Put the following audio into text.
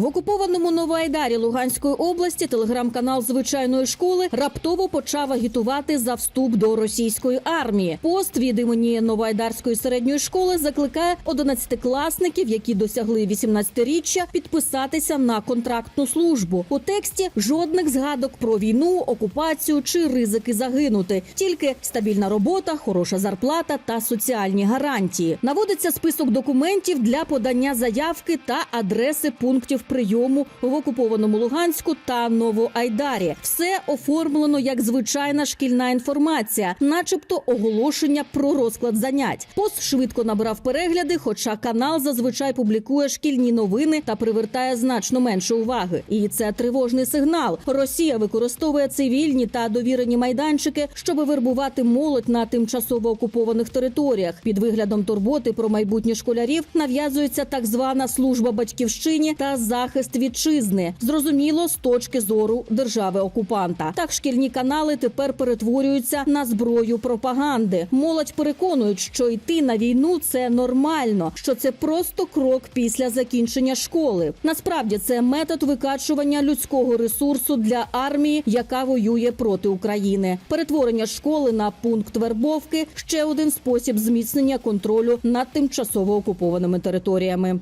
В окупованому Новоайдарі Луганської області телеграм-канал звичайної школи раптово почав агітувати за вступ до російської армії. Пост від імені Новоайдарської середньої школи закликає 11-класників, які досягли 18-річчя, підписатися на контрактну службу. У тексті жодних згадок про війну, окупацію чи ризики загинути, тільки стабільна робота, хороша зарплата та соціальні гарантії. Наводиться список документів для подання заявки та адреси пунктів прийому в окупованому Луганську та Новоайдарі. Все оформлено як звичайна шкільна інформація, начебто оголошення про розклад занять. Пост швидко набрав перегляди, хоча канал зазвичай публікує шкільні новини та привертає значно менше уваги. І це тривожний сигнал. Росія використовує цивільні та довірені майданчики, щоб вербувати молодь на тимчасово окупованих територіях. Під виглядом турботи про майбутнє школярів нав'язується так звана служба батьківщині та захист вітчизни. Зрозуміло, з точки зору держави окупанта. Так шкільні канали тепер перетворюються на зброю пропаганди. Молодь переконують, що йти на війну це нормально, що це просто крок після закінчення школи. Насправді це метод викачування людського ресурсу для армії, яка воює проти України. Перетворення школи на пункт вербовки ще один спосіб зміцнення контролю над тимчасово окупованими територіями.